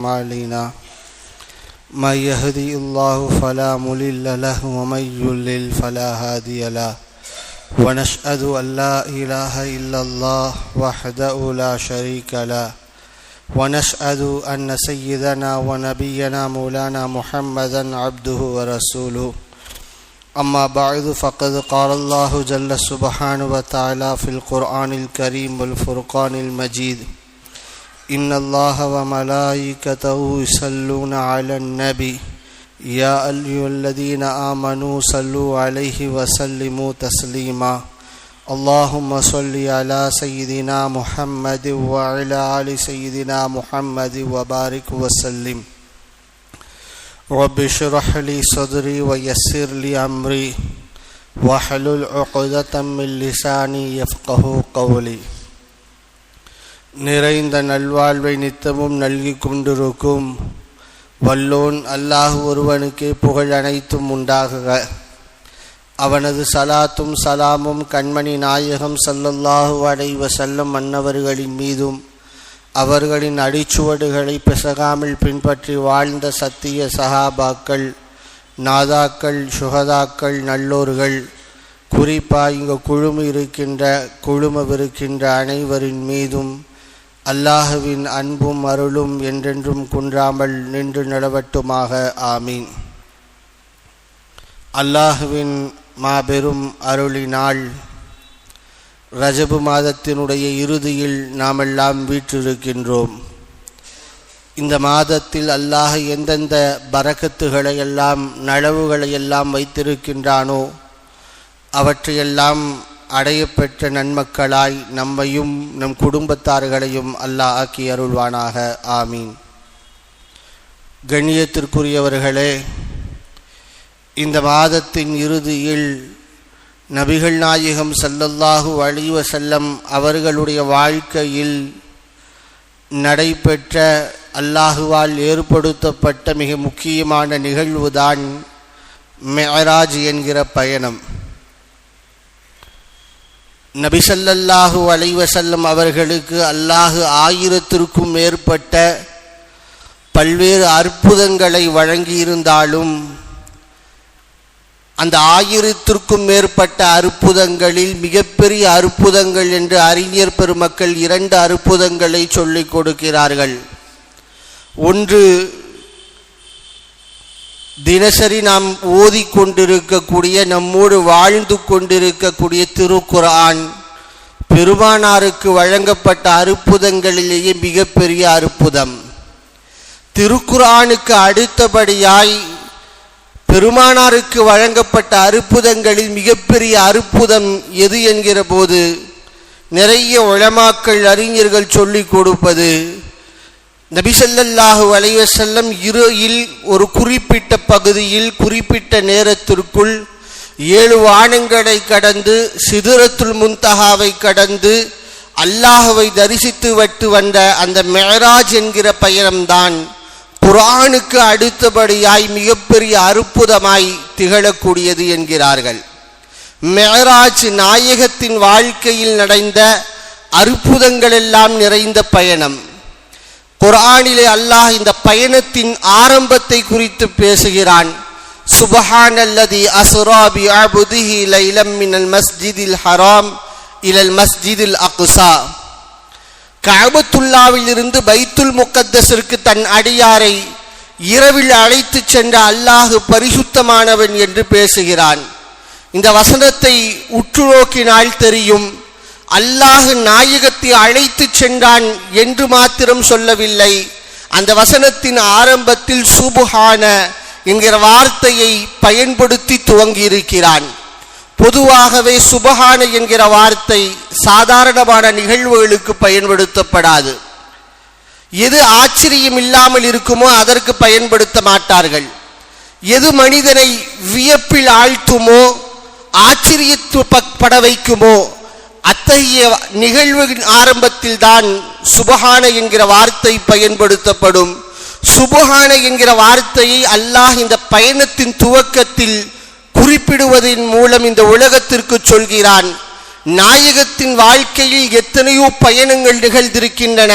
أعمالنا من يهدي الله فلا مضل له ومن يضلل فلا هادي له. ونشهد أن لا إله إلا الله وحده لا شريك له. ونشهد أن سيدنا ونبينا مولانا محمدا عبده ورسوله. أما بعد فقد قال الله جل سبحانه وتعالى في القرآن الكريم والفرقان المجيد ان اللہ و ملائکته يصلون علی النبی یا ایھا الذین آمنوا صلوا علیہ وسلموا تسلیما اللهم صل علی سیدنا محمد وعلی آل سیدنا محمد وبارک وسلم. رب اشرح لي صدري ويسر لي امري واحلل عقدة من لساني يفقهوا قولي. நிறைந்த நல்வாழ்வை நித்தமும் நல்கி கொண்டிருக்கும் வல்லோன் அல்லாஹ் ஒருவனுக்கே புகழ் அனைத்தும் உண்டாகுக. அவனது சலாத்தும் சலாமும் கண்மணி நாயகம் சல்லல்லாஹு அடைவ செல்லம் மன்னவர்களின் மீதும் அவர்களின் அடிச்சுவடுகளை பிசகாமல் பின்பற்றி வாழ்ந்த சத்திய சஹாபாக்கள் நாதாக்கள் சுகதாக்கள் நல்லோர்கள் குறிப்பாக இங்கு குழும இருக்கின்ற குழுமவிருக்கின்ற அனைவரின் மீதும் அல்லாஹுவின் அன்பும் அருளும் என்றென்றும் குன்றாமல் நின்று நிலவட்டுமாக ஆமீன். அல்லாஹுவின் மாபெரும் அருளினால் ரஜபு மாதத்தினுடைய இறுதியில் நாமெல்லாம் வீற்றிருக்கின்றோம். இந்த மாதத்தில் அல்லாஹ் எந்தெந்த பறக்கத்துகளையெல்லாம் எல்லாம் எல்லாம் வைத்திருக்கின்றானோ அவற்றையெல்லாம் அடையப்பெற்ற நன்மக்களாய் நம்மையும் நம் குடும்பத்தார்களையும் அல்லாஹ் ஆக்கி அருள்வானாக. ஆமீன். கண்ணியத்திற்குரியவர்களே இந்த மாதத்தின் இறுதியில் நபிகள் நாயகம் சல்லல்லாஹு அழிவ செல்லம் அவர்களுடைய வாழ்க்கையில் நடைபெற்ற அல்லாஹுவால் ஏற்படுத்தப்பட்ட மிக முக்கியமான நிகழ்வுதான் மெராஜ் என்கிற பயணம். நபிசல்லாஹு அலைவசல்லம் அவர்களுக்கு அல்லாஹு ஆயிரத்திற்கும் மேற்பட்ட பல்வேறு அற்புதங்களை வழங்கியிருந்தாலும் அந்த ஆயிரத்திற்கும் மேற்பட்ட அற்புதங்களில் மிகப்பெரிய அற்புதங்கள் என்று அறிஞர் பெருமக்கள் இரண்டு அற்புதங்களை சொல்லிக் கொடுக்கிறார்கள். ஒன்று தினசரி நாம் ஓதிக்கொண்டிருக்கக்கூடிய நம்மோடு வாழ்ந்து கொண்டிருக்கக்கூடிய திருக்குரான் பெருமானாருக்கு வழங்கப்பட்ட அற்புதங்களிலேயே மிகப்பெரிய அற்புதம். திருக்குரானுக்கு அடுத்தபடியாய் பெருமானாருக்கு வழங்கப்பட்ட அற்புதங்களில் மிகப்பெரிய அற்புதம் எது என்கிற போது நிறைய உளமாக்கள் அறிஞர்கள் சொல்லிக் கொடுப்பது நபிசல்லாஹு அலைவசல்லம் இருயில் ஒரு குறிப்பிட்ட பகுதியில் குறிப்பிட்ட நேரத்திற்குள் ஏழு வானங்களை கடந்து சிதுரத்துல் முந்தகாவை கடந்து அல்லாஹுவை தரிசித்து வட்டு வந்த அந்த மெஹராஜ் என்கிற பயணம்தான் குரானுக்கு அடுத்தபடியாய் மிகப்பெரிய அற்புதமாய் திகழக்கூடியது என்கிறார்கள். மெஹராஜ் நாயகத்தின் வாழ்க்கையில் நடந்த அற்புதங்கள் எல்லாம் நிறைந்த பயணம். குரானிலே அல்லாஹ் இந்த பயணத்தின் ஆரம்பத்தை குறித்து பேசுகிறான். சுபஹான் அல்லதி அசுராபி அபுதிஹி லைலம் மினல் மஸ்ஜிதில் ஹராம் இலல் மஸ்ஜிதில் அகுசா காபத்துல்லாவிலிருந்து பைத்துல் முக்கத்தஸிற்கு தன் அடியாரை இரவில் அழைத்து சென்ற அல்லாஹு பரிசுத்தமானவன் என்று பேசுகிறான். இந்த வசனத்தை உற்று நோக்கினால் தெரியும் அல்லாஹ் நாயகத்தை அழைத்து சென்றான் என்று மாத்திரம் சொல்லவில்லை. அந்த வசனத்தின் ஆரம்பத்தில் சுபுஹான என்கிற வார்த்தையை பயன்படுத்தி துவங்கியிருக்கிறான். பொதுவாகவே சுபஹான என்கிற வார்த்தை சாதாரணமான நிகழ்வுகளுக்கு பயன்படுத்தப்படாது. எது ஆச்சரியம் இல்லாமல் இருக்குமோ அதற்கு பயன்படுத்த மாட்டார்கள். எது மனிதனை வியப்பில் ஆழ்த்துமோ ஆச்சரியத்து பட வைக்குமோ அத்தகைய நிகழ்வின் ஆரம்பத்தில் தான் சுபஹான என்கிற வார்த்தை பயன்படுத்தப்படும். சுபஹான என்கிற வார்த்தையை அல்லாஹ் இந்த பயணத்தின் துவக்கத்தில் குறிப்பிடுவதன் மூலம் இந்த உலகத்திற்கு சொல்கிறான். நாயகத்தின் வாழ்க்கையில் எத்தனையோ பயணங்கள் நிகழ்ந்திருக்கின்றன.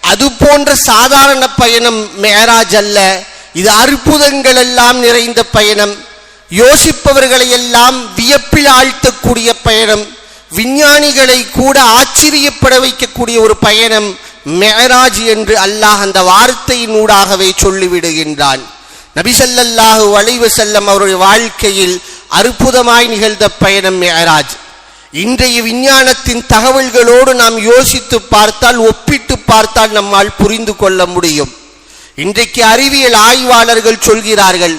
அது போன்ற சாதாரண பயணம் மேராஜ் அல்ல. இது அற்புதங்கள் எல்லாம் நிறைந்த பயணம். யோசிப்பவர்களை எல்லாம் வியப்பில் ஆழ்த்தக்கூடிய பயணம். விஞ்ஞானிகளை கூட ஆச்சரியப்பட வைக்கக்கூடிய ஒரு பயணம் மெஹராஜ் என்று அல்லாஹ் அந்த வார்த்தையினூடாகவே சொல்லிவிடுகின்றான். நபிசல்லாஹு வளைவு செல்லம் அவருடைய வாழ்க்கையில் அற்புதமாய் நிகழ்ந்த பயணம் மெஹராஜ். இன்றைய விஞ்ஞானத்தின் தகவல்களோடு நாம் யோசித்து பார்த்தால் ஒப்பிட்டு பார்த்தால் நம்மால் புரிந்து கொள்ள முடியும். இன்றைக்கு அறிவியல் ஆய்வாளர்கள் சொல்கிறார்கள்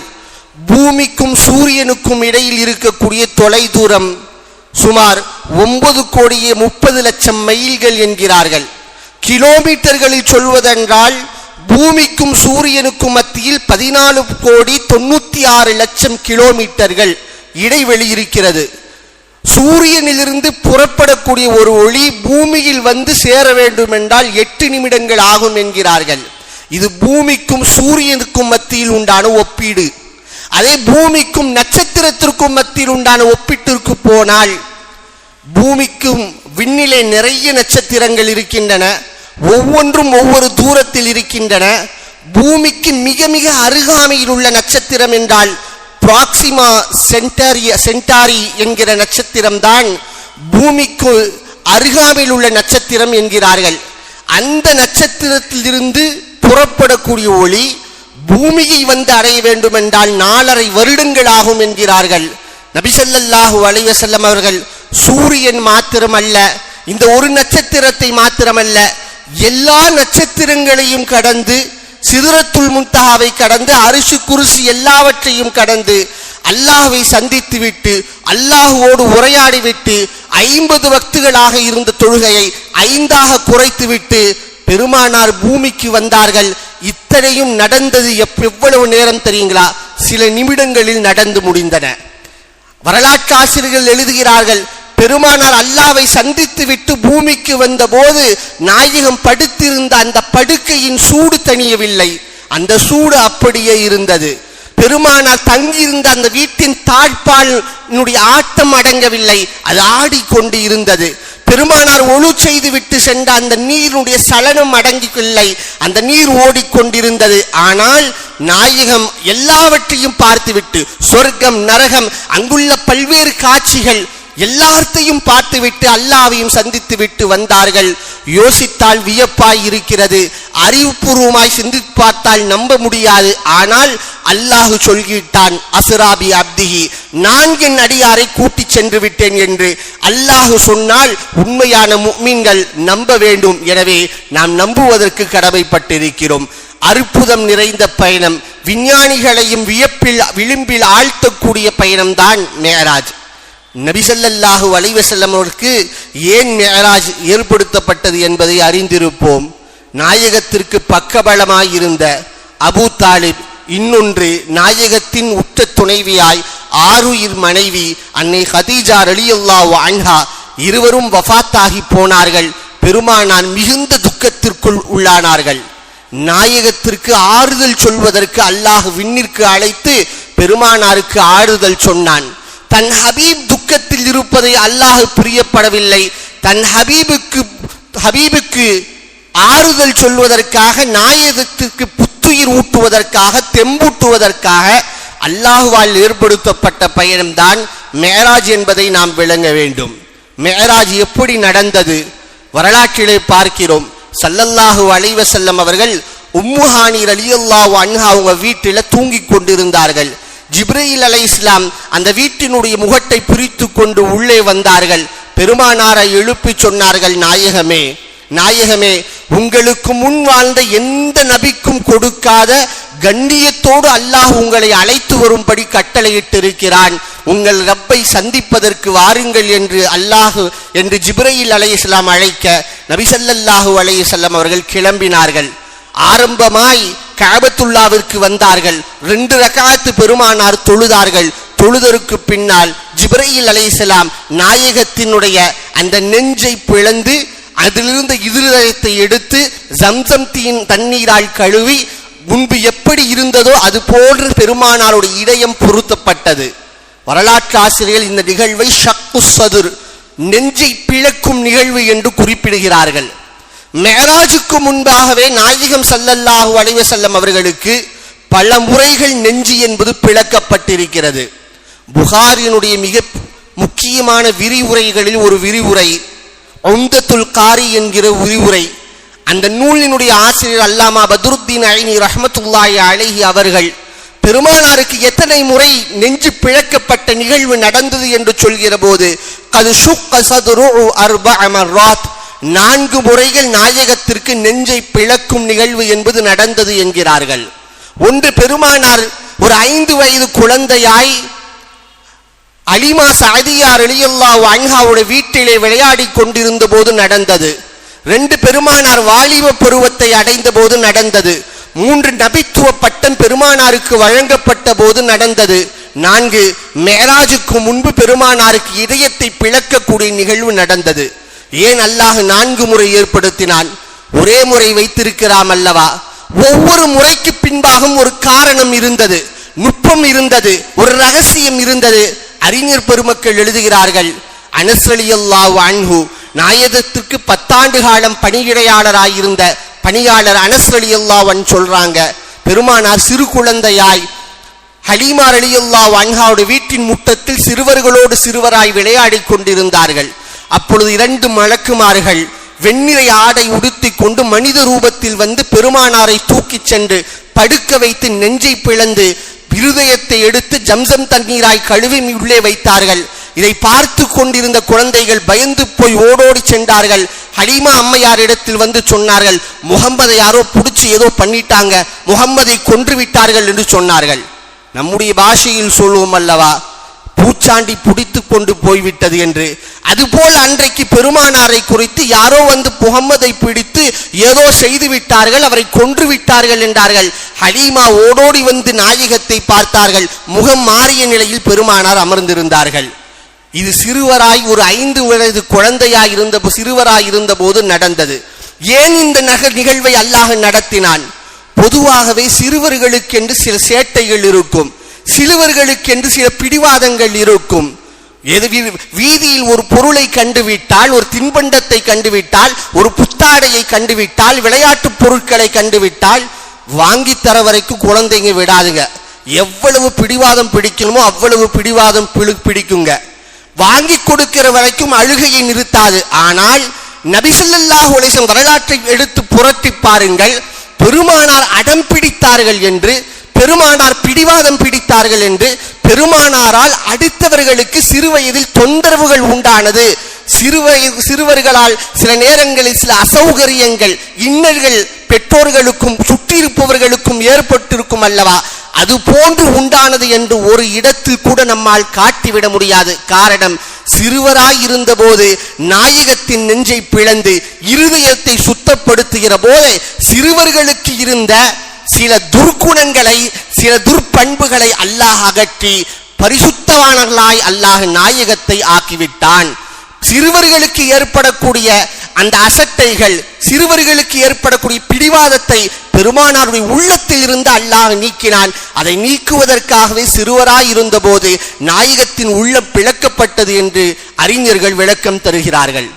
பூமிக்கும் சூரியனுக்கும் இடையில் இருக்கக்கூடிய தொலை தூரம் சுமார் ஒன்பது கோடியே முப்பது லட்சம் மைல்கள் என்கிறார்கள். கிலோமீட்டர்களில் சொல்வதென்றால் பூமிக்கும் சூரியனுக்கும் மத்தியில் பதினாலு கோடி தொண்ணூத்தி ஆறு லட்சம் கிலோமீட்டர்கள் இடைவெளி இருக்கிறது. சூரியனிலிருந்து புறப்படக்கூடிய ஒரு ஒளி பூமியில் வந்து சேர வேண்டும் என்றால் எட்டு நிமிடங்கள் ஆகும் என்கிறார்கள். இது பூமிக்கும் சூரியனுக்கும் மத்தியில் உண்டான ஒப்பீடு. அதே பூமிக்கும் நட்சத்திரத்திற்கும் மத்தியில் உண்டான ஒப்பிட்டிற்கு போனால் பூமிக்கும் விண்ணிலே நிறைய நட்சத்திரங்கள் இருக்கின்றன ஒவ்வொன்றும் ஒவ்வொரு தூரத்தில் இருக்கின்றன. பூமிக்கு மிக மிக அருகாமையில் உள்ள நட்சத்திரம் என்றால் பிராக்சிமா சென்டாரிய சென்டாரி என்கிற நட்சத்திரம் தான் பூமிக்கு அருகாமையில் உள்ள நட்சத்திரம் என்கிறார்கள். அந்த நட்சத்திரத்திலிருந்து புறப்படக்கூடிய ஒளி பூமியை வந்து அடைய வேண்டும் என்றால் நாலரை வருடங்கள் ஆகும் என்கிறார்கள் நபிசல்லாஹு அலைவசல்லம் அவர்கள் சூரியன் மாத்திரமல்ல இந்த ஒரு நட்சத்திரத்தை மாத்திரமல்ல எல்லா நட்சத்திரங்களையும் கடந்து சிதறத்துள் முன்தகாவை கடந்து அரிசி குருசி எல்லாவற்றையும் கடந்து அல்லாஹுவை சந்தித்து விட்டு அல்லாஹுவோடு உரையாடி விட்டு ஐம்பது வக்துகளாக இருந்த தொழுகையை ஐந்தாக குறைத்து விட்டு பெருமானார் பூமிக்கு வந்தார்கள். இத்தனையும் நடந்தது எவ்வளவு நேரம் தெரியுங்களா? சில நிமிடங்களில் நடந்து முடிந்தன. வரலாற்று ஆசிரியர்கள் எழுதுகிறார்கள் பெருமானார் அல்லாவை சந்தித்து விட்டு பூமிக்கு வந்த போது நாயகம் படுத்திருந்த அந்த படுக்கையின் சூடு தணியவில்லை. அந்த சூடு அப்படியே இருந்தது. பெருமானார் தங்கியிருந்த அந்த வீட்டின் தாழ்பாலினுடைய ஆட்டம் அடங்கவில்லை. அது ஆடிக்கொண்டு இருந்தது பெருமானார் ஒழு செய்து விட்டு சென்ற அந்த நீருடைய சலனம் அடங்கிக்கவில்லை அந்த நீர் ஓடிக்கொண்டிருந்தது. ஆனால் நாயகம் எல்லாவற்றையும் பார்த்துவிட்டு சொர்க்கம் நரகம் அங்குள்ள பல்வேறு காட்சிகள் எல்லாத்தையும் பார்த்துவிட்டு அல்லாவையும் சந்தித்து விட்டு வந்தார்கள். யோசித்தால் வியப்பாய் இருக்கிறது. அறிவுபூர்வமாய் சிந்தித்து பார்த்தால் நம்ப முடியாது. ஆனால் அல்லாஹு சொல்கிட்டான் அசுராபி அப்திஹி நான் என் அடியாரை கூட்டி சென்று விட்டேன் என்று. அல்லாஹு சொன்னால் உண்மையான மீன்கள் நம்ப வேண்டும். எனவே நாம் நம்புவதற்கு கடமைப்பட்டிருக்கிறோம். அற்புதம் நிறைந்த பயணம். விஞ்ஞானிகளையும் வியப்பில் விளிம்பில் ஆழ்த்தக்கூடிய பயணம்தான் மேராஜ். நபிசல்லாஹு அலைவசல்லம் ஏன் மேராஜ் ஏற்படுத்தப்பட்டது என்பதை அறிந்திருப்போம். நாயகத்திற்கு பக்கபலமாயிருந்த அபூ தாலிப் இன்னொன்று நாயகத்தின் உற்ற துணைவியாய் ஆருயிர் மனைவி அன்னை ஹதீஜா ரலியுல்லா அன்ஹா இருவரும் வஃத்தாகி போனார்கள். பெருமானார் மிகுந்த துக்கத்திற்குள் உள்ளானார்கள். நாயகத்திற்கு ஆறுதல் சொல்வதற்கு அல்லாஹ் விண்ணிற்கு அழைத்து பெருமானாருக்கு ஆறுதல் சொன்னான். தன் ஹபீப் துக்கத்தில் இருப்பதை அல்லாஹ் பிரியப்படவில்லை. தன் ஹபீபுக்கு ஹபீபுக்கு ஆறுதல் சொல்வதற்காக நாயகத்திற்கு புத்துயிர் ஊட்டுவதற்காக தெம்பூட்டுவதற்காக அல்லாஹுவால் ஏற்படுத்தப்பட்ட பயணம்தான் மேராஜ் என்பதை நாம் விளங்க வேண்டும். மேராஜ் எப்படி நடந்தது? வரலாற்றிலே பார்க்கிறோம். சல்லல்லாஹு அலைவசல்லம் அவர்கள் உம்முஹானி அலியல்லாஹு அன்ஹா அவங்க வீட்டில் தூங்கிக் கொண்டிருந்தார்கள். ஜிப்ரீல் அலை இஸ்லாம் அந்த வீட்டினுடைய முகட்டை பிரித்து கொண்டு உள்ளே வந்தார்கள். பெருமானாரை எழுப்பி சொன்னார்கள் நாயகமே நாயகமே உங்களுக்கு முன் வாழ்ந்த எந்த நபிக்கும் கொடுக்காத கண்ணியத்தோடு அல்லாஹ் உங்களை அழைத்து வரும்படி கட்டளையிட்டிருக்கிறான். உங்கள் ரப்பை சந்திப்பதற்கு வாருங்கள் என்று அல்லாஹு என்று ஜிப்ரையில் அலை இஸ்லாம் அழைக்க நபிசல்லாஹு அலைஹிஸ்ஸலாம் அவர்கள் கிளம்பினார்கள். ஆரம்பமாய் காபத்துல்லாவிற்கு வந்தார்கள். ரெண்டு ரகாத்து பெருமானார் தொழுதார்கள். தொழுதற்கு பின்னால் ஜிப்ரையில் அலைசலாம் நாயகத்தினுடைய அந்த நெஞ்சை பிளந்து அதிலிருந்த இருதயத்தை எடுத்து ஜம்சம் தீன் தண்ணீரால் கழுவி முன்பு எப்படி இருந்ததோ அது போன்று பெருமானாருடைய இதயம் பொருத்தப்பட்டது. வரலாற்று ஆசிரியர்கள் இந்த நிகழ்வை ஷக்கு சதுர் நெஞ்சை பிளக்கும் நிகழ்வு என்று குறிப்பிடுகிறார்கள். மேராஜுக்கு முன்பாகவே நாயகம் சல்லல்லாஹு அலைவ செல்லம் அவர்களுக்கு பல முறைகள் நெஞ்சு என்பது பிளக்கப்பட்டிருக்கிறது. புகாரினுடைய மிக முக்கியமான விரிவுரைகளில் ஒரு விரிவுரை உம்தத்துல் காரி என்கிற விரிவுரை. அந்த நூலினுடைய ஆசிரியர் அல்லாமா பத்ருத்தீன் அழினி ரஹமத்துல்லாய் அழகி அவர்கள் பெருமானாருக்கு எத்தனை முறை நெஞ்சு பிழக்கப்பட்ட நிகழ்வு நடந்தது? என்று சொல்கிற போது கது ஷுக்க சதுரு அமர் ராத் நான்கு முறைகள் நாயகத்திற்கு நெஞ்சை பிளக்கும் நிகழ்வு என்பது நடந்தது என்கிறார்கள். ஒன்று பெருமானார் ஒரு ஐந்து வயது குழந்தையாய் அலிமா சாதியா அலியுல்லா அன்ஹாவுடைய வீட்டிலே விளையாடிக் கொண்டிருந்த போது நடந்தது. ரெண்டு பெருமானார் வாலிப பருவத்தை அடைந்த போது நடந்தது. மூன்று நபித்துவ பட்டம் பெருமானாருக்கு வழங்கப்பட்ட போது நடந்தது. நான்கு மேராஜுக்கு முன்பு பெருமானாருக்கு இதயத்தை பிளக்கக்கூடிய நிகழ்வு நடந்தது. ஏன் அல்லாஹ் நான்கு முறை ஏற்படுத்தினான்? ஒரே முறை வைத்திருக்கிறாம் அல்லவா? ஒவ்வொரு முறைக்கு பின்பாகவும் ஒரு காரணம் இருந்தது நுட்பம் இருந்தது ஒரு ரகசியம் இருந்தது. அறிஞர் பெருமக்கள் எழுதுகிறார்கள் அனஸ்ரலியல்லாஹு அன்ஹு நாயகத்திற்கு பத்தாண்டு காலம் பணியிடையாளராயிருந்த பணியாளர் அனஸ்ரலியல்லாவன் சொல்றாங்க பெருமானார் சிறு குழந்தையாய் ஹலீமா அலியுல்லா அன்ஹாவுடைய வீட்டின் முட்டத்தில் சிறுவர்களோடு சிறுவராய் விளையாடிக் கொண்டிருந்தார்கள். அப்பொழுது இரண்டு மலக்குமார்கள் வெண்ணிறை ஆடை உடுத்தி கொண்டு மனித ரூபத்தில் வந்து பெருமானாரை தூக்கிச் சென்று படுக்க வைத்து நெஞ்சை பிளந்து இருதயத்தை எடுத்து ஜம்சம் தண்ணீராய் கழுவி உள்ளே வைத்தார்கள். இதை பார்த்து கொண்டிருந்த குழந்தைகள் பயந்து போய் ஓடோடி சென்றார்கள். ஹலீமா அம்மையார் இடத்தில் வந்து சொன்னார்கள் முகம்மதை யாரோ பிடிச்சி ஏதோ பண்ணிட்டாங்க முகம்மதை கொன்று விட்டார்கள் என்று சொன்னார்கள். நம்முடைய பாஷையில் சொல்லுவோம் அல்லவா பூச்சாண்டி பிடித்து கொண்டு போய்விட்டது என்று. அதுபோல் அன்றைக்கு பெருமானாரை குறித்து யாரோ வந்து முகம்மதை பிடித்து ஏதோ செய்து விட்டார்கள் அவரை கொன்று விட்டார்கள் என்றார்கள். ஹலீமா ஓடோடி வந்து நாயகத்தை பார்த்தார்கள். முகம் மாறிய நிலையில் பெருமானார் அமர்ந்திருந்தார்கள். இது சிறுவராய் ஒரு ஐந்து வயது குழந்தையாய் இருந்த சிறுவராய் இருந்த போது நடந்தது. ஏன் இந்த நக நிகழ்வை அல்லாஹ் நடத்தினான்? பொதுவாகவே சிறுவர்களுக்கென்று சில சேட்டைகள் இருக்கும். சிறுவர்களுக்கென்று சில பிடிவாதங்கள் இருக்கும். எது வீதியில் ஒரு பொருளை கண்டுவிட்டால் ஒரு தின்பண்டத்தை கண்டுவிட்டால் ஒரு புத்தாடையை கண்டுவிட்டால் விளையாட்டு பொருட்களை கண்டுவிட்டால் வாங்கி தர வரைக்கும் குழந்தைங்க விடாதுங்க. எவ்வளவு பிடிவாதம் பிடிக்கணுமோ அவ்வளவு பிடிவாதம் பிடி- பிடிக்குங்க. வாங்கி கொடுக்கிற வரைக்கும் அழுகையை நிறுத்தாது. ஆனால் நபிசல்லாஹு வரலாற்றை எடுத்து புரட்டி பாருங்கள். பெருமானார் அடம் பிடித்தார்கள் என்று பெருமானார் பிடிவாதம் பிடித்தார்கள் என்று பெருமானாரால் அடுத்தவர்களுக்கு சிறு வயதில் தொந்தரவுகள் உண்டானது. சிறுவய சிறுவர்களால் சில நேரங்களில் சில அசௌகரியங்கள் இன்னல்கள் பெற்றோர்களுக்கும் சுற்றியிருப்பவர்களுக்கும் ஏற்பட்டிருக்கும் அல்லவா? அது போன்று உண்டானது என்று ஒரு இடத்தில் கூட நம்மால் காட்டிவிட முடியாது. காரணம் சிறுவராய் இருந்தபோது நாயகத்தின் நெஞ்சை பிளந்து இருதயத்தை சுத்தப்படுத்துகிற போது சிறுவர்களுக்கு இருந்த சில துர்க்குணங்களை சில துர்ப்பண்புகளை அல்லாஹ் அகற்றி பரிசுத்தவானர்களாய் அல்லாஹ் நாயகத்தை ஆக்கிவிட்டான். சிறுவர்களுக்கு ஏற்படக்கூடிய அந்த அசட்டைகள் சிறுவர்களுக்கு ஏற்படக்கூடிய பிடிவாதத்தை பெருமானாருடைய உள்ளத்தில் இருந்து அல்லாஹ் நீக்கினான். அதை நீக்குவதற்காகவே சிறுவராய் இருந்தபோது நாயகத்தின் உள்ளம் பிளக்கப்பட்டது என்று அறிஞர்கள் விளக்கம் தருகிறார்கள்.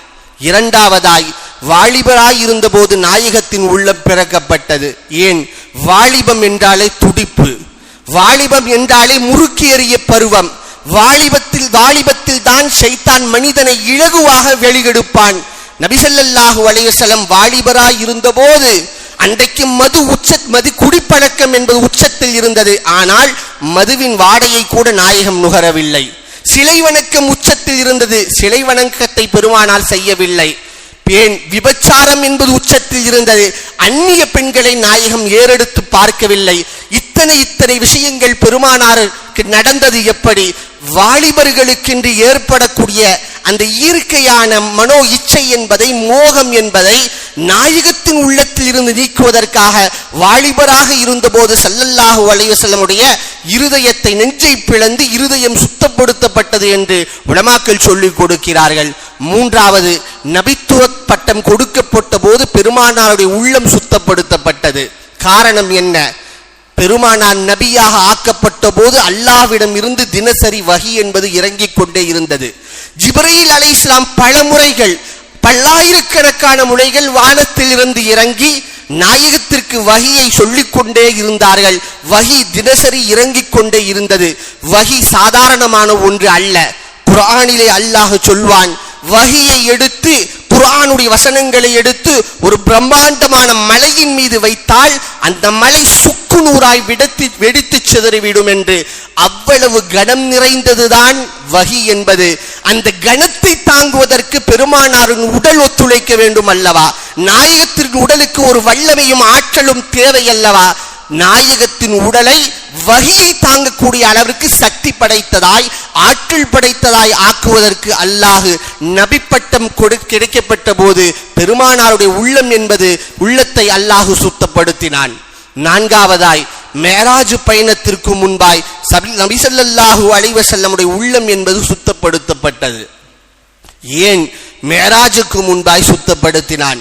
இரண்டாவதாய் வாலிபராய் இருந்தபோது நாயகத்தின் உள்ளம் பிறக்கப்பட்டது. ஏன்? வாலிபம் என்றாலே துடிப்பு. வாலிபம் என்றாலே முறுக்கி எறிய பருவம். வாலிபத்தில் வாலிபத்தில் தான் சைத்தான் மனிதனை இலகுவாக வெளியெடுப்பான் நபிசல்லாஹு வளையசலம் வாலிபராய் இருந்தபோது அன்றைக்கு மது உச்ச மது குடிப்பழக்கம் என்பது உச்சத்தில் இருந்தது. ஆனால் மதுவின் வாடையை கூட நாயகம் நுகரவில்லை. சிலை வணக்கம் உச்சத்தில் இருந்தது. சிலை வணக்கத்தை பெருமானால் செய்யவில்லை. ஏன் விபச்சாரம் என்பது உச்சத்தில் இருந்தது. அந்நிய பெண்களை நாயகம் ஏறெடுத்து பார்க்கவில்லை. இத்தனை இத்தனை விஷயங்கள் பெருமானாருக்கு நடந்தது எப்படி? வாலிபர்களுக்கென்று ஏற்படக்கூடிய அந்த இயற்கையான மனோ இச்சை என்பதை மோகம் என்பதை நாயகத்தின் உள்ளத்தில் இருந்து நீக்குவதற்காக வாலிபராக இருந்தபோது சல்லல்லாஹு அலைவசல்லமுடைய இருதயத்தை நெஞ்சை பிளந்து இருதயம் சுத்தப்படுத்தப்பட்டது என்று உலமாக்கள் சொல்லிக் கொடுக்கிறார்கள். மூன்றாவது நபித்துவ பட்டம் கொடுக்கப்பட்ட போது பெருமானாருடைய உள்ளம் சுத்தப்படுத்தப்பட்டது. காரணம் என்ன? பெருமானார் நபியாக ஆக்கப்பட்ட போது அல்லாஹ்விடம் இருந்து தினசரி வகி என்பது இறங்கிக் கொண்டே இருந்தது. ஜிப்ரீல் இஸ்லாம் பல முறைகள் பல்லாயிரக்கணக்கான முளைகள் வானத்திலிருந்து இறங்கி நாயகத்திற்கு வகியை சொல்லிக் கொண்டே இருந்தார்கள். வகி தினசரி இறங்கிக் கொண்டே இருந்தது. வகி சாதாரணமான ஒன்று அல்ல. குரானிலே அல்லாஹ் சொல்வான் வகியை எடுத்து குரானுடைய வசனங்களை எடுத்து ஒரு பிரம்மாண்டமான மலையின் மீது வைத்தால் அந்த மலை சுக்கு நூறாய் விடத்து வெடித்து சிதறிவிடும் என்று அவ்வளவு கனம் நிறைந்ததுதான் வகி என்பது. அந்த கனத்தை தாங்குவதற்கு பெருமானாரின் உடல் ஒத்துழைக்க வேண்டும் அல்லவா? நாயகத்திற்கு உடலுக்கு ஒரு வல்லமையும் ஆற்றலும் தேவை அல்லவா நாயகத்தின் உடலை வகையை தாங்கக்கூடிய அளவிற்கு சக்தி படைத்ததாய் ஆற்றல் படைத்ததாய் ஆக்குவதற்கு அல்லாஹு நபிப்பட்டம் கொடு கிடைக்கப்பட்ட போது பெருமானாருடைய உள்ளம் என்பது உள்ளத்தை அல்லாஹு சுத்தப்படுத்தினான். நான்காவதாய் மேராஜ் பயணத்திற்கு முன்பாய் சபி நபிசல்லாஹு அலைவசல்லமுடைய உள்ளம் என்பது சுத்தப்படுத்தப்பட்டது. ஏன்? மேராஜுக்கு முன்பாய் சுத்தப்படுத்தினான்.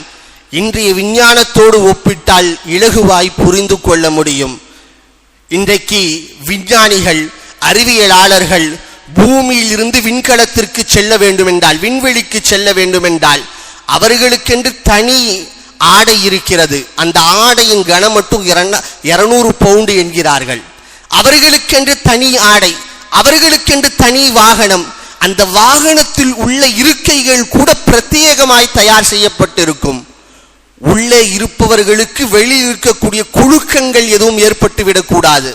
இன்றைய விஞ்ஞானத்தோடு ஒப்பிட்டால் இலகுவாய் புரிந்து கொள்ள முடியும். இன்றைக்கு விஞ்ஞானிகள் அறிவியலாளர்கள் பூமியில் இருந்து விண்கலத்திற்கு செல்ல வேண்டுமென்றால் விண்வெளிக்கு செல்ல வேண்டுமென்றால் அவர்களுக்கென்று தனி ஆடை இருக்கிறது. அந்த ஆடையின் கனம் மட்டும் இருநூறு பவுண்டு என்கிறார்கள். அவர்களுக்கென்று தனி ஆடை அவர்களுக்கென்று தனி வாகனம் அந்த வாகனத்தில் உள்ள இருக்கைகள் கூட பிரத்யேகமாய் தயார் செய்யப்பட்டிருக்கும். உள்ளே இருப்பவர்களுக்கு வெளியில் இருக்கக்கூடிய குழுக்கங்கள் எதுவும் ஏற்பட்டு விடக்கூடாது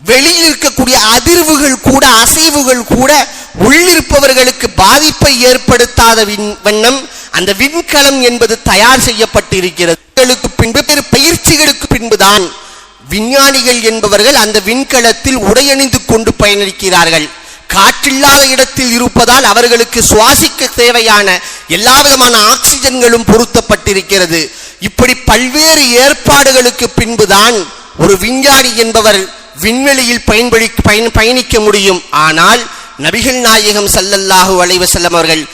வெளியில் இருக்கக்கூடிய அதிர்வுகள் கூட அசைவுகள் கூட உள்ளிருப்பவர்களுக்கு பாதிப்பை ஏற்படுத்தாத விண்- வண்ணம் அந்த விண்கலம் என்பது தயார் செய்யப்பட்டிருக்கிறது. பின்பு பெரு பயிற்சிகளுக்கு பின்புதான் விஞ்ஞானிகள் என்பவர்கள் அந்த விண்கலத்தில் உடையணிந்து கொண்டு பயணிக்கிறார்கள் காற்றில்லாத இடத்தில் இருப்பதால் அவர்களுக்கு சுவாசிக்க தேவையான எல்லா விதமான ஆக்சிஜன்களும் பொருத்தப்பட்டிருக்கிறது. இப்படி பல்வேறு ஏற்பாடுகளுக்கு பின்புதான் ஒரு விஞ்ஞானி என்பவர் விண்வெளியில் பயன்படி பயன் பயணிக்க முடியும். ஆனால் நபிகள் நாயகம் சல்லல்லாஹு அலைவசல்லம் அவர்கள்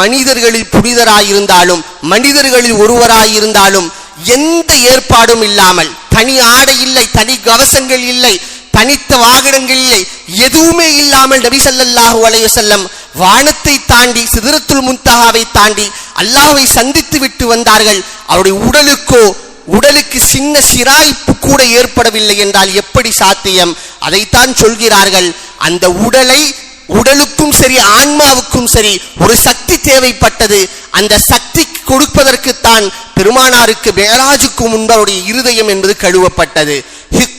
மனிதர்களில் புனிதராயிருந்தாலும் மனிதர்களில் ஒருவராயிருந்தாலும் எந்த ஏற்பாடும் இல்லாமல் தனி ஆடை இல்லை தனி கவசங்கள் இல்லை தனித்த வாகனங்கள் இல்லை எதுவுமே இல்லாமல் நபி சல்லாஹூ அலையுசல்லம் வானத்தை தாண்டி சிதறத்துள் முன்தஹாவை தாண்டி அல்லாஹை சந்தித்து விட்டு வந்தார்கள். அவருடைய உடலுக்கோ உடலுக்கு சின்ன சிராய்ப்பு கூட ஏற்படவில்லை என்றால் எப்படி சாத்தியம்? அதைத்தான் சொல்கிறார்கள். அந்த உடலை உடலுக்கும் சரி ஆன்மாவுக்கும் சரி ஒரு சக்தி தேவைப்பட்டது. அந்த சக்தி கொடுப்பதற்குத்தான் பெருமானாருக்கு மேராஜுக்கு முன்பு அவருடைய இருதயம் என்பது கழுவப்பட்டது.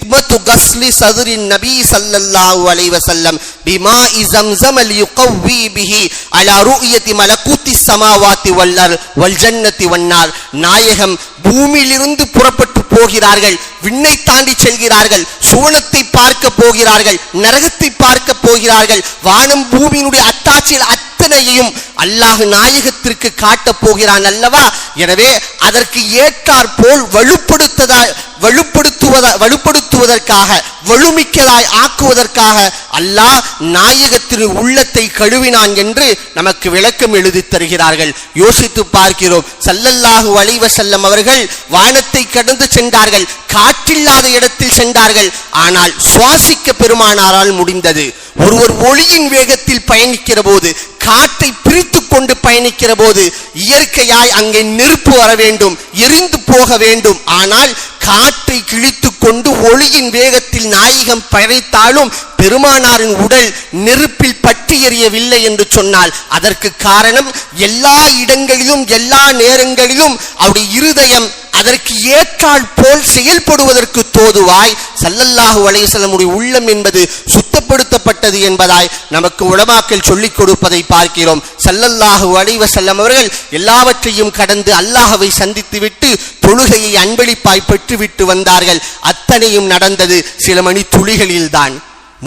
ஹிக்மத்து கஸ்லி சதுரின் நபி ஸல்லல்லாஹு அலைஹி வஸல்லம் பிமாஇ ஸம்ஸம் லியுகவ்வி பிஹி அலா ருயதி மலகூத்தி ஸமாவாத்தி வல் அர் வல் ஜன்னதி வன்னார் நாயகம் பூமியிலிருந்து புறப்பட்டு போகிறார்கள் விண்ணை தாண்டி செல்கிறார்கள் சுவனத்தை பார்க்க போகிறார்கள் நரகத்தை பார்க்க போகிறார்கள். வானம் பூமியினுடைய அத்தாட்சியில் அத்தனையையும் அல்லாஹ் நாயகத்திற்கு காட்டப் போகிறான் அல்லவா? எனவே அதற்கு ஏற்றார் போல் வலுப்படுத்ததா வலுப்படுத்துவத வலுப்படுத்துவதற்காக வலுமிக்கதாய் ஆக்குவதற்காக அல்லாஹ் நாயகத்தின் உள்ளத்தை கழுவினான் என்று நமக்கு விளக்கம் எழுதித் தருகிறார்கள். யோசித்து பார்க்கிறோம். சல்லல்லாஹு அலைஹி அவர்கள் வானத்தை கடந்து சென்றார்கள். காற்றில்லாத இடத்தில் சென்றார்கள். ஆனால் சுவாசிக்க பெருமானாரால் முடிந்தது. ஒருவர் ஒளியின் வேகத்தில் பயணிக்கிற போது காற்றை பிரித்து கொண்டு பயணிக்கிற போது இயற்கையாய் அங்கே நெருப்பு வர வேண்டும் எரிந்து போக வேண்டும். ஆனால் காற்றை கிழித்து கொண்டு ஒளியின் வேகத்தில் நாயகம் பயணித்தாலும் பெருமானாரின் உடல் நெருப்பில் பற்றி எறியவில்லை என்று சொன்னால் அதற்கு காரணம் எல்லா இடங்களிலும் எல்லா நேரங்களிலும் அவருடைய இருதயம் அதற்கு ஏற்றால் போல் செயல்படுவதற்கு தோதுவாய். சல்லல்லாஹு அலைஹிஸ்ஸலமுடைய உள்ளம் என்பது சுத்தப்படுத்தப்பட்டது என்பதாய் நமக்கு உளமாக்கல் சொல்லிக் கொடுப்பதை பார்க்கிறோம். சல்லல்லாஹு அலைஹி அவர்கள் எல்லாவற்றையும் கடந்து அல்லாஹவை சந்தித்துவிட்டு தொழுகையை அன்பளிப்பாய் பெற்றுவிட்டு வந்தார்கள். அத்தனையும் நடந்தது சில மணி துளிகளில்தான்.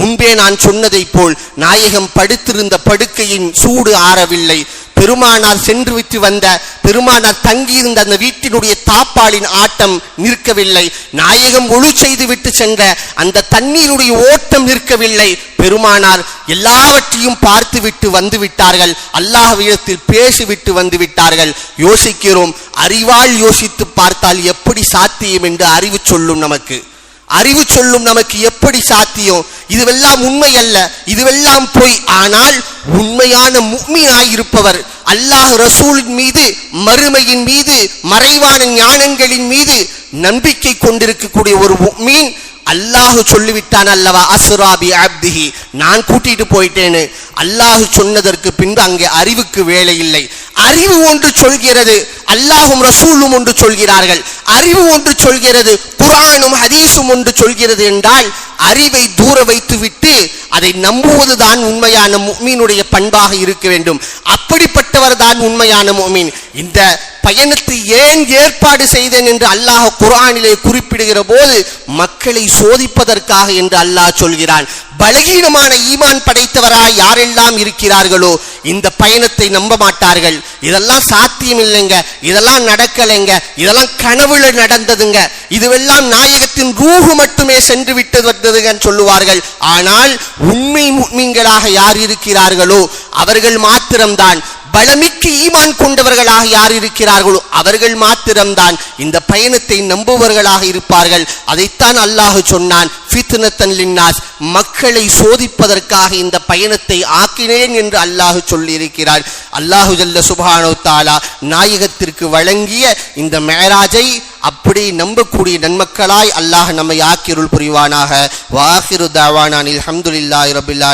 முன்பே நான் சொன்னதைப் போல் நாயகம் படுத்திருந்த படுக்கையின் சூடு ஆறவில்லை. பெருமானார் சென்று விட்டு வந்த பெருமானார் தங்கியிருந்த அந்த வீட்டினுடைய தாப்பாளின் ஆட்டம் நிற்கவில்லை. நாயகம் ஒழு செய்து விட்டு சென்ற அந்த தண்ணீருடைய ஓட்டம் நிற்கவில்லை. பெருமானார் எல்லாவற்றையும் பார்த்து விட்டு வந்து விட்டார்கள். அல்லாஹ்விடத்தில் பேசிவிட்டு வந்து விட்டார்கள். யோசிக்கிறோம் அறிவால் யோசித்து பார்த்தால் எப்படி சாத்தியம் என்று அறிவு சொல்லும் நமக்கு. அறிவு சொல்லும் நமக்கு எப்படி சாத்தியம்? இதுவெல்லாம் உண்மை அல்ல இதுவெல்லாம் பொய். ஆனால் உண்மையான முக்மீனாய் இருப்பவர் அல்லாஹ் ரசூலின் மீது மறுமையின் மீது மறைவான ஞானங்களின் மீது நம்பிக்கை கொண்டிருக்கக்கூடிய ஒரு முக்மீன் அல்லாஹு சொல்லிவிட்டான் அல்லவா அசுராபி அப்திஹி. நான் கூட்டிட்டு போயிட்டேன்னு அல்லாஹு சொன்னதற்கு பின்பு அங்கே அறிவுக்கு வேலை இல்லை. அறிவு ஒன்று சொல்கிறது அல்லாஹும் ரசூலும் ஒன்று சொல்கிறார்கள். அறிவு ஒன்று சொல்கிறது குரானும் ஹதீஸும் ஒன்று சொல்கிறது என்றால் அறிவை தூர வைத்துவிட்டு அதை நம்புவதுதான் உண்மையான முஃமினுடைய பண்பாக இருக்க வேண்டும். அப்படிப்பட்டவர் தான் உண்மையான முஃமின் இந்த பயணத்தை ஏன் ஏற்பாடு செய்தேன் என்று அல்லாஹ் குரானிலே குறிப்பிடுகிற போது மக்களை சோதிப்பதற்காக என்று அல்லாஹ் சொல்கிறான். பலகீனமான ஈமான் படைத்தவராய் யாரெல்லாம் இருக்கிறார்களோ இந்த பயணத்தை நம்ப மாட்டார்கள். இதெல்லாம் சாத்தியம் இல்லைங்க இதெல்லாம் நடக்கலைங்க. இதெல்லாம் கனவுல நடந்ததுங்க. இதுவெல்லாம் நாயகத்தின் ரூஹு மட்டுமே சென்று விட்டு வந்ததுங்கன்னு சொல்லுவார்கள். ஆனால் உண்மை முக்மீன்களாக யார் இருக்கிறார்களோ அவர்கள் மாத்திரம்தான். பலமிக்க ஈமான் கொண்டவர்களாக யார் இருக்கிறார்களோ அவர்கள் மாத்திரம்தான் இந்த பயணத்தை நம்புவர்களாக இருப்பார்கள். அதைத்தான் அல்லாஹ் சொன்னான் ஃபித்னத்தன் லின்னாஸ். மக்களை சோதிப்பதற்காக இந்த பயணத்தை ஆக்கினேன் என்று அல்லாஹ் சொல்லியிருக்கிறார். அல்லாஹு ஜல்ல சுபானோ தாலா நாயகத்திற்கு வழங்கிய இந்த மேராஜை அப்படி நம்பக்கூடிய நன்மக்களாய் அல்லாஹ் நம்மை ஆக்கிருள் புரிவானாக. வாஹிரு தாவானான் அஹமதுல்லாஹ் ரபில்லா